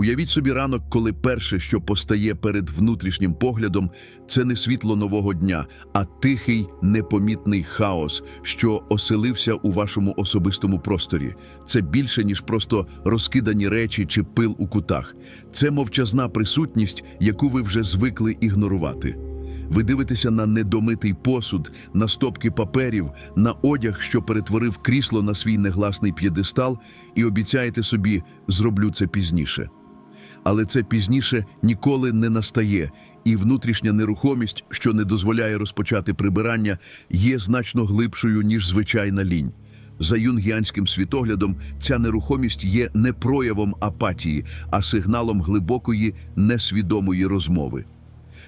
Уявіть собі ранок, коли перше, що постає перед внутрішнім поглядом, це не світло нового дня, а тихий, непомітний хаос, що оселився у вашому особистому просторі. Це більше, ніж просто розкидані речі чи пил у кутах. Це мовчазна присутність, яку ви вже звикли ігнорувати. Ви дивитеся на недомитий посуд, на стопки паперів, на одяг, що перетворив крісло на свій негласний п'єдестал, і обіцяєте собі «зроблю це пізніше». Але це пізніше ніколи не настає, і внутрішня нерухомість, що не дозволяє розпочати прибирання, є значно глибшою, ніж звичайна лінь. За юнгіанським світоглядом ця нерухомість є не проявом апатії, а сигналом глибокої, несвідомої розмови.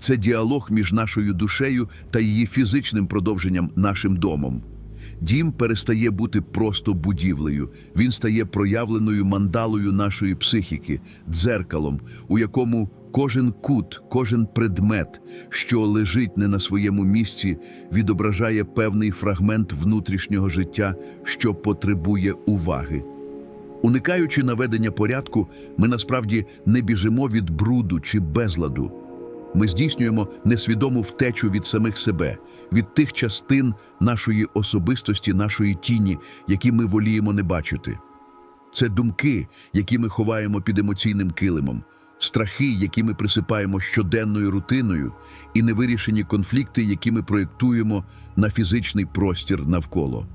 Це діалог між нашою душею та її фізичним продовженням нашим домом. Дім перестає бути просто будівлею, він стає проявленою мандалою нашої психіки, дзеркалом, у якому кожен кут, кожен предмет, що лежить не на своєму місці, відображає певний фрагмент внутрішнього життя, що потребує уваги. Уникаючи наведення порядку, ми насправді не біжимо від бруду чи безладу. Ми здійснюємо несвідому втечу від самих себе, від тих частин нашої особистості, нашої тіні, які ми воліємо не бачити. Це думки, які ми ховаємо під емоційним килимом, страхи, які ми присипаємо щоденною рутиною, і невирішені конфлікти, які ми проєктуємо на фізичний простір навколо.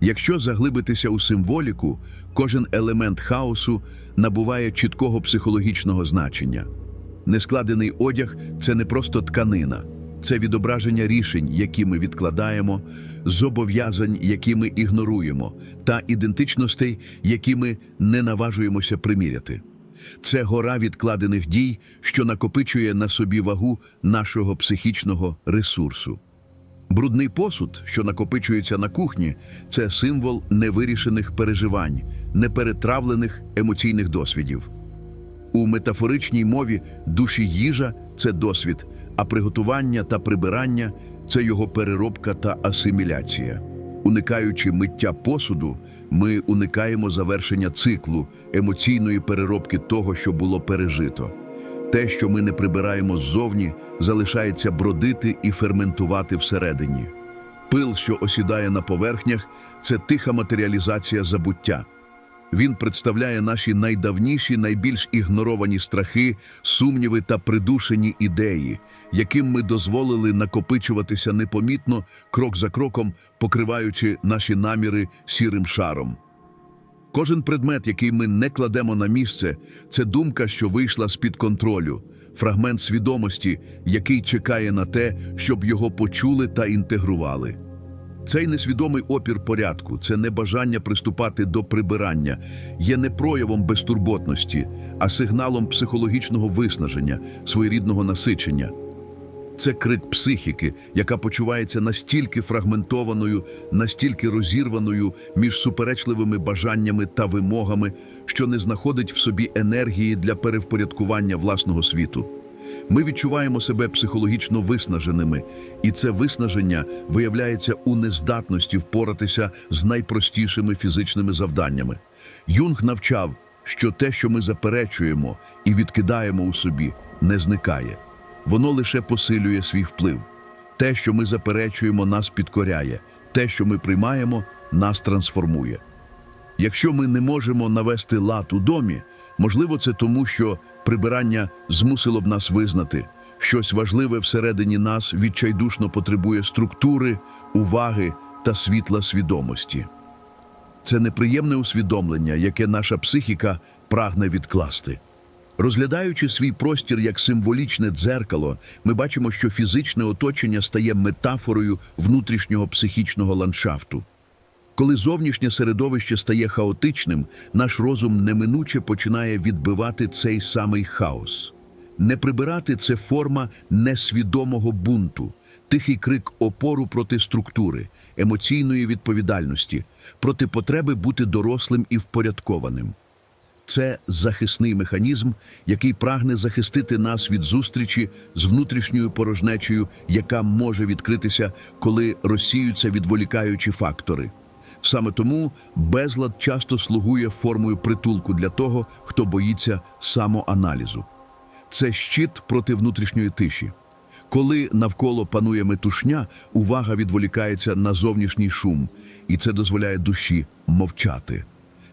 Якщо заглибитися у символіку, кожен елемент хаосу набуває чіткого психологічного значення. Нескладений одяг це не просто тканина, це відображення рішень, які ми відкладаємо, зобов'язань, які ми ігноруємо, та ідентичностей, які ми не наважуємося приміряти. Це гора відкладених дій, що накопичує на собі вагу нашого психічного ресурсу. Брудний посуд, що накопичується на кухні, це символ невирішених переживань, неперетравлених емоційних досвідів. У метафоричній мові душі їжа це досвід, а приготування та прибирання це його переробка та асиміляція. Уникаючи миття посуду, ми уникаємо завершення циклу емоційної переробки того, що було пережито. Те, що ми не прибираємо ззовні, залишається бродити і ферментувати всередині. Пил, що осідає на поверхнях, це тиха матеріалізація забуття. Він представляє наші найдавніші, найбільш ігноровані страхи, сумніви та придушені ідеї, яким ми дозволили накопичуватися непомітно, крок за кроком, покриваючи наші наміри сірим шаром. Кожен предмет, який ми не кладемо на місце, це думка, що вийшла з-під контролю, фрагмент свідомості, який чекає на те, щоб його почули та інтегрували. Цей несвідомий опір порядку, це не бажання приступати до прибирання, є не проявом безтурботності, а сигналом психологічного виснаження, своєрідного насичення. Це крик психіки, яка почувається настільки фрагментованою, настільки розірваною між суперечливими бажаннями та вимогами, що не знаходить в собі енергії для перевпорядкування власного світу. Ми відчуваємо себе психологічно виснаженими, і це виснаження виявляється у нездатності впоратися з найпростішими фізичними завданнями. Юнг навчав, що те, що ми заперечуємо і відкидаємо у собі, не зникає. Воно лише посилює свій вплив. Те, що ми заперечуємо, нас підкоряє, те, що ми приймаємо, нас трансформує. Якщо ми не можемо навести лад у домі, можливо, це тому, що прибирання змусило б нас визнати, щось важливе всередині нас відчайдушно потребує структури, уваги та світла свідомості. Це неприємне усвідомлення, яке наша психіка прагне відкласти. Розглядаючи свій простір як символічне дзеркало, ми бачимо, що фізичне оточення стає метафорою внутрішнього психічного ландшафту. Коли зовнішнє середовище стає хаотичним, наш розум неминуче починає відбивати цей самий хаос. Не прибирати це форма несвідомого бунту, тихий крик опору проти структури, емоційної відповідальності, проти потреби бути дорослим і впорядкованим. Це захисний механізм, який прагне захистити нас від зустрічі з внутрішньою порожнечею, яка може відкритися, коли розсіються відволікаючі фактори. Саме тому безлад часто слугує формою притулку для того, хто боїться самоаналізу. Це щит проти внутрішньої тиші. Коли навколо панує метушня, увага відволікається на зовнішній шум, і це дозволяє душі мовчати.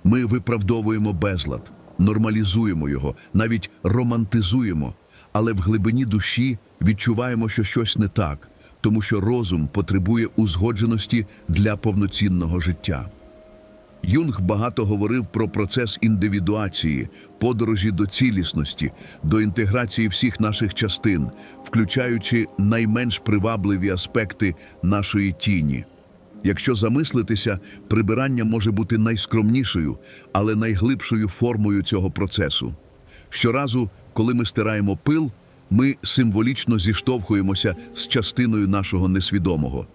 Ми виправдовуємо безлад, нормалізуємо його, навіть романтизуємо, але в глибині душі відчуваємо, що щось не так, тому що розум потребує узгодженості для повноцінного життя. Юнг багато говорив про процес індивідуації, подорожі до цілісності, до інтеграції всіх наших частин, включаючи найменш привабливі аспекти нашої тіні. Якщо замислитися, прибирання може бути найскромнішою, але найглибшою формою цього процесу. Щоразу, коли ми стираємо пил, ми символічно зіштовхуємося з частиною нашого несвідомого.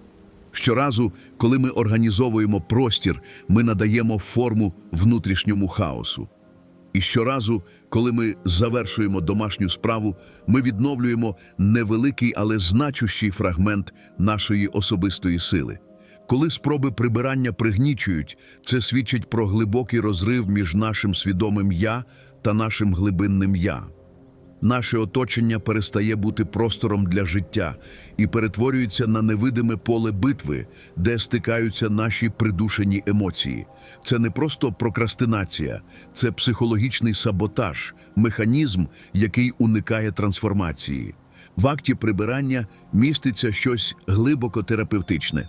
Щоразу, коли ми організовуємо простір, ми надаємо форму внутрішньому хаосу. І щоразу, коли ми завершуємо домашню справу, ми відновлюємо невеликий, але значущий фрагмент нашої особистої сили. Коли спроби прибирання пригнічують, це свідчить про глибокий розрив між нашим свідомим я та нашим глибинним я. Наше оточення перестає бути простором для життя і перетворюється на невидиме поле битви, де стикаються наші придушені емоції. Це не просто прокрастинація, це психологічний саботаж, механізм, який уникає трансформації. В акті прибирання міститься щось глибоко терапевтичне.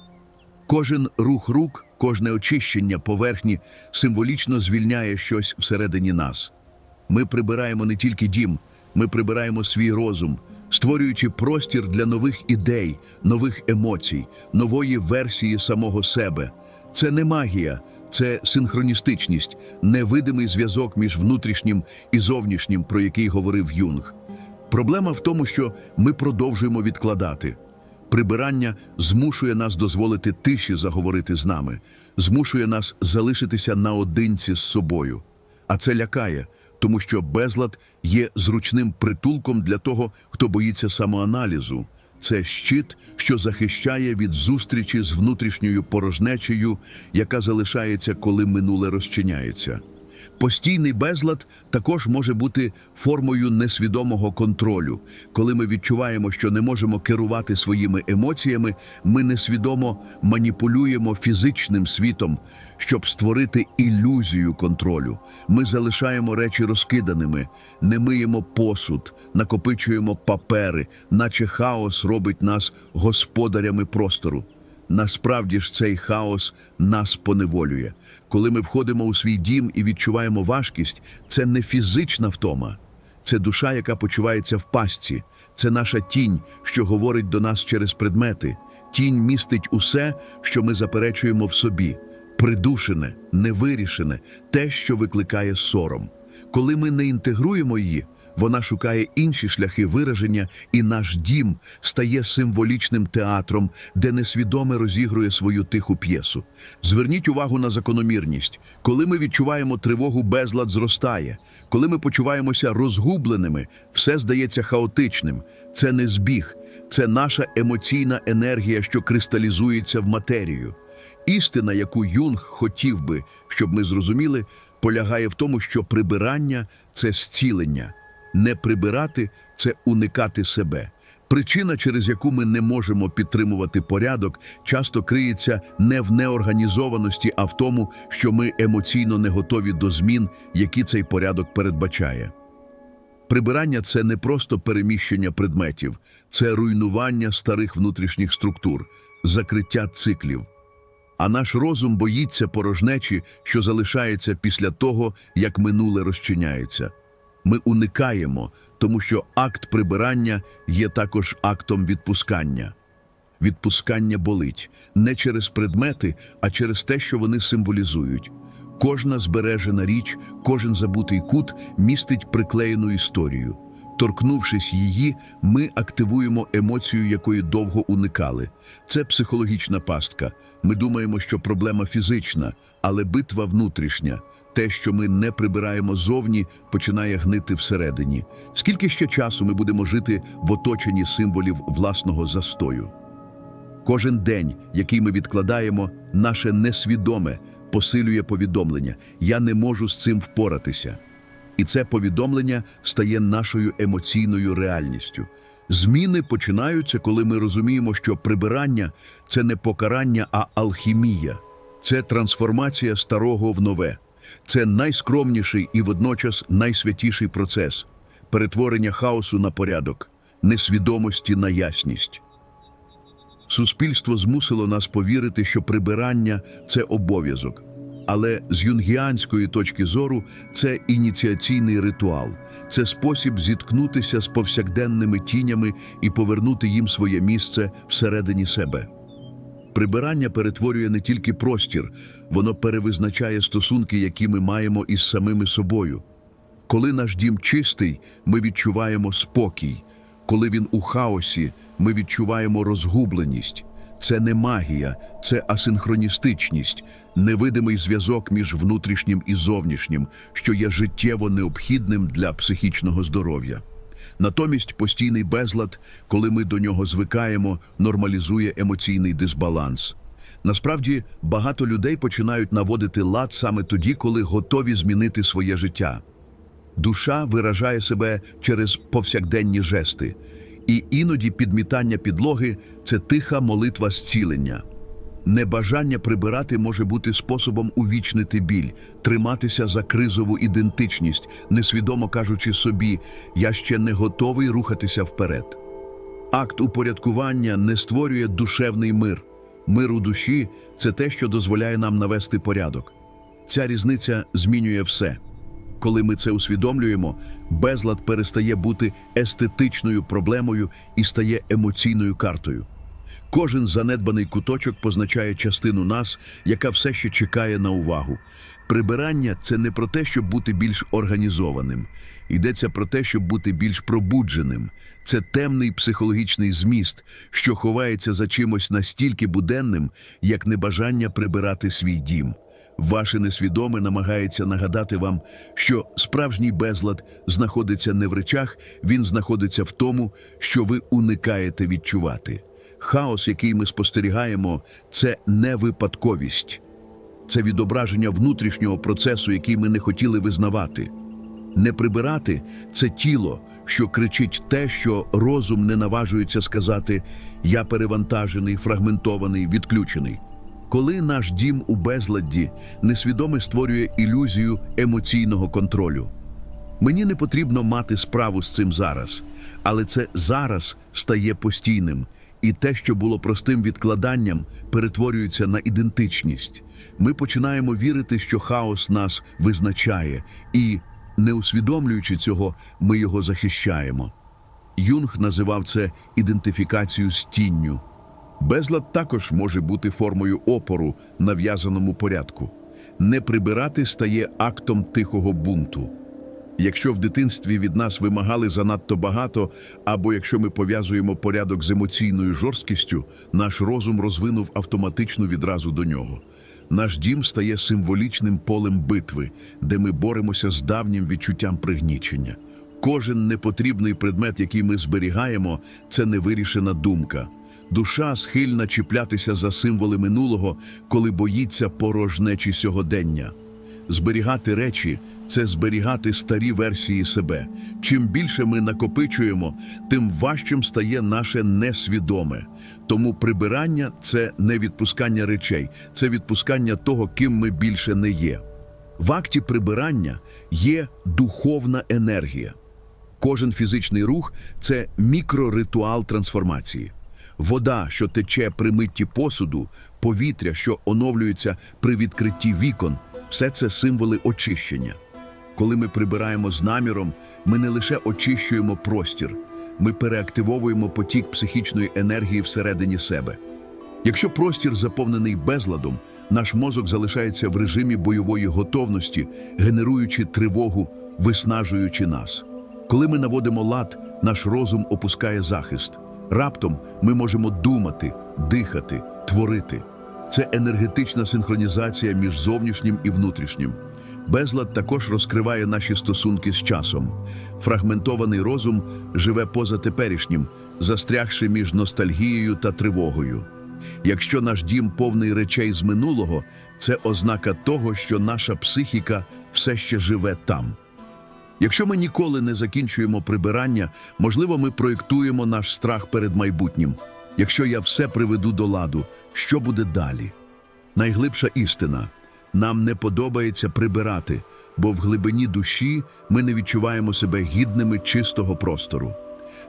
Кожен рух рук, кожне очищення поверхні символічно звільняє щось всередині нас. Ми прибираємо не тільки дім, ми прибираємо свій розум, створюючи простір для нових ідей, нових емоцій, нової версії самого себе. Це не магія, це синхроністичність, невидимий зв'язок між внутрішнім і зовнішнім, про який говорив Юнг. Проблема в тому, що ми продовжуємо відкладати. Прибирання змушує нас дозволити тиші заговорити з нами, змушує нас залишитися наодинці з собою. А це лякає, тому що безлад є зручним притулком для того, хто боїться самоаналізу. Це щит, що захищає від зустрічі з внутрішньою порожнечею, яка залишається, коли минуле розчиняється. Постійний безлад також може бути формою несвідомого контролю. Коли ми відчуваємо, що не можемо керувати своїми емоціями, ми несвідомо маніпулюємо фізичним світом, щоб створити ілюзію контролю. Ми залишаємо речі розкиданими, не миємо посуд, накопичуємо папери, наче хаос робить нас господарями простору. Насправді ж цей хаос нас поневолює. Коли ми входимо у свій дім і відчуваємо важкість, це не фізична втома, це душа, яка почувається в пастці, це наша тінь, що говорить до нас через предмети. Тінь містить усе, що ми заперечуємо в собі, придушене, невирішене, те, що викликає сором. Коли ми не інтегруємо її, вона шукає інші шляхи вираження, і наш дім стає символічним театром, де несвідоме розігрує свою тиху п'єсу. Зверніть увагу на закономірність. Коли ми відчуваємо тривогу, безлад зростає. Коли ми почуваємося розгубленими, все здається хаотичним. Це не збіг, це наша емоційна енергія, що кристалізується в матерію. Істина, яку Юнг хотів би, щоб ми зрозуміли, полягає в тому, що прибирання це зцілення. Не прибирати це уникати себе. Причина, через яку ми не можемо підтримувати порядок, часто криється не в неорганізованості, а в тому, що ми емоційно не готові до змін, які цей порядок передбачає. Прибирання це не просто переміщення предметів, це руйнування старих внутрішніх структур, закриття циклів. А наш розум боїться порожнечі, що залишається після того, як минуле розчиняється. Ми уникаємо, тому що акт прибирання є також актом відпускання. Відпускання болить не через предмети, а через те, що вони символізують. Кожна збережена річ, кожен забутий кут містить приклеєну історію. Торкнувшись її, ми активуємо емоцію, якої довго уникали. Це психологічна пастка. Ми думаємо, що проблема фізична, але битва внутрішня. Те, що ми не прибираємо зовні, починає гнити всередині. Скільки ще часу ми будемо жити в оточенні символів власного застою? Кожен день, який ми відкладаємо, наше несвідоме посилює повідомлення. Я не можу з цим впоратися. І це повідомлення стає нашою емоційною реальністю. Зміни починаються, коли ми розуміємо, що прибирання це не покарання, а алхімія. Це трансформація старого в нове. Це найскромніший і водночас найсвятіший процес перетворення хаосу на порядок, несвідомості на ясність. Суспільство змусило нас повірити, що прибирання це обов'язок. Але з юнгіанської точки зору це ініціаційний ритуал, це спосіб зіткнутися з повсякденними тінями і повернути їм своє місце всередині себе. Прибирання перетворює не тільки простір, воно перевизначає стосунки, які ми маємо із самими собою. Коли наш дім чистий, ми відчуваємо спокій. Коли він у хаосі, ми відчуваємо розгубленість. Це не магія, це асинхроністичність, невидимий зв'язок між внутрішнім і зовнішнім, що є життєво необхідним для психічного здоров'я. Натомість постійний безлад, коли ми до нього звикаємо, нормалізує емоційний дисбаланс. Насправді, багато людей починають наводити лад саме тоді, коли готові змінити своє життя. Душа виражає себе через повсякденні жести, і іноді підмітання підлоги це тиха молитва зцілення. Небажання прибирати може бути способом увічнити біль, триматися за кризову ідентичність, несвідомо кажучи собі, я ще не готовий рухатися вперед. Акт упорядкування не створює душевний мир. Мир у душі це те, що дозволяє нам навести порядок. Ця різниця змінює все. Коли ми це усвідомлюємо, безлад перестає бути естетичною проблемою і стає емоційною картою. Кожен занедбаний куточок позначає частину нас, яка все ще чекає на увагу. Прибирання це не про те, щоб бути більш організованим. Йдеться про те, щоб бути більш пробудженим. Це темний психологічний зміст, що ховається за чимось настільки буденним, як небажання прибирати свій дім. Ваше несвідоме намагається нагадати вам, що справжній безлад знаходиться не в речах, він знаходиться в тому, що ви уникаєте відчувати. Хаос, який ми спостерігаємо, це не випадковість, це відображення внутрішнього процесу, який ми не хотіли визнавати. Не прибирати це тіло, що кричить те, що розум не наважується сказати Я перевантажений, фрагментований, відключений. Коли наш дім у безладді несвідоме створює ілюзію емоційного контролю. Мені не потрібно мати справу з цим зараз, але це зараз стає постійним, і те, що було простим відкладанням, перетворюється на ідентичність. Ми починаємо вірити, що хаос нас визначає, і, не усвідомлюючи цього, ми його захищаємо. Юнг називав це ідентифікацією з тінню. Безлад також може бути формою опору нав'язаному порядку. Не прибирати стає актом тихого бунту. Якщо в дитинстві від нас вимагали занадто багато, або якщо ми пов'язуємо порядок з емоційною жорсткістю, наш розум розвинув автоматично відразу до нього. Наш дім стає символічним полем битви, де ми боремося з давнім відчуттям пригнічення. Кожен непотрібний предмет, який ми зберігаємо, це невирішена думка. Душа схильна чіплятися за символи минулого, коли боїться порожнечі сьогодення. Зберігати речі це зберігати старі версії себе. Чим більше ми накопичуємо, тим важчим стає наше несвідоме. Тому прибирання це не відпускання речей, це відпускання того, ким ми більше не є. В акті прибирання є духовна енергія. Кожен фізичний рух це мікроритуал трансформації. Вода, що тече при митті посуду, повітря, що оновлюється при відкритті вікон, все це символи очищення. Коли ми прибираємо з наміром, ми не лише очищуємо простір, ми переактивовуємо потік психічної енергії всередині себе. Якщо простір заповнений безладом, наш мозок залишається в режимі бойової готовності, генеруючи тривогу, виснажуючи нас. Коли ми наводимо лад, наш розум опускає захист. Раптом ми можемо думати, дихати, творити. Це енергетична синхронізація між зовнішнім і внутрішнім. Безлад також розкриває наші стосунки з часом. Фрагментований розум живе поза теперішнім, застрягши між ностальгією та тривогою. Якщо наш дім повний речей з минулого, це ознака того, що наша психіка все ще живе там. Якщо ми ніколи не закінчуємо прибирання, можливо, ми проєктуємо наш страх перед майбутнім. Якщо я все приведу до ладу, що буде далі? Найглибша істина нам не подобається прибирати, бо в глибині душі ми не відчуваємо себе гідними чистого простору.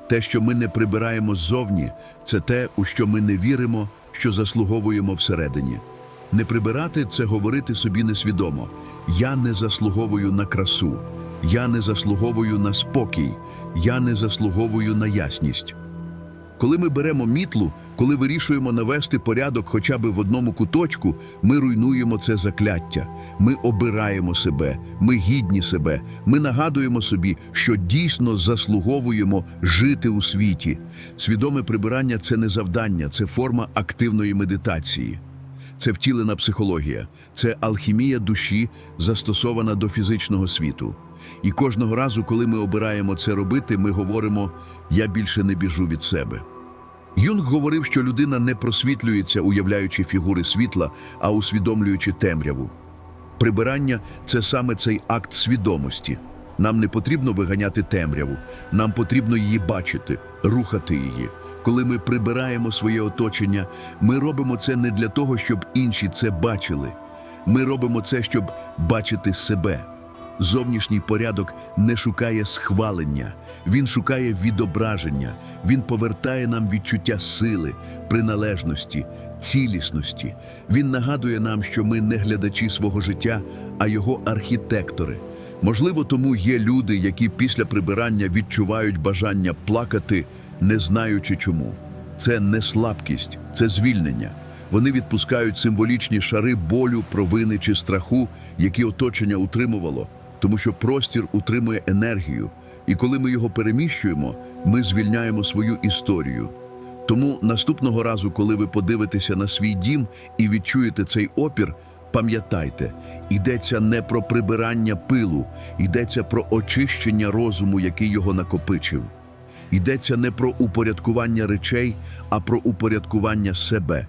Те, що ми не прибираємо ззовні, це те, у що ми не віримо, що заслуговуємо всередині. Не прибирати це говорити собі несвідомо. Я не заслуговую на красу, я не заслуговую на спокій, я не заслуговую на ясність. Коли ми беремо мітлу, коли вирішуємо навести порядок хоча б в одному куточку, ми руйнуємо це закляття. Ми обираємо себе, ми гідні себе, ми нагадуємо собі, що дійсно заслуговуємо жити у світі. Свідоме прибирання це не завдання, це форма активної медитації. Це втілена психологія, це алхімія душі, застосована до фізичного світу. І кожного разу, коли ми обираємо це робити, ми говоримо Я більше не біжу від себе. Юнг говорив, що людина не просвітлюється, уявляючи фігури світла, а усвідомлюючи темряву. Прибирання це саме цей акт свідомості. Нам не потрібно виганяти темряву, нам потрібно її бачити, рухати її. Коли ми прибираємо своє оточення, ми робимо це не для того, щоб інші це бачили. Ми робимо це, щоб бачити себе. Зовнішній порядок не шукає схвалення, він шукає відображення, він повертає нам відчуття сили, приналежності, цілісності. Він нагадує нам, що ми не глядачі свого життя, а його архітектори. Можливо, тому є люди, які після прибирання відчувають бажання плакати, не знаючи чому. Це не слабкість, це звільнення. Вони відпускають символічні шари болю, провини чи страху, які оточення утримувало, тому що простір утримує енергію, і коли ми його переміщуємо, ми звільняємо свою історію. Тому наступного разу, коли ви подивитеся на свій дім і відчуєте цей опір, пам'ятайте, йдеться не про прибирання пилу, йдеться про очищення розуму, який його накопичив. Йдеться не про упорядкування речей, а про упорядкування себе.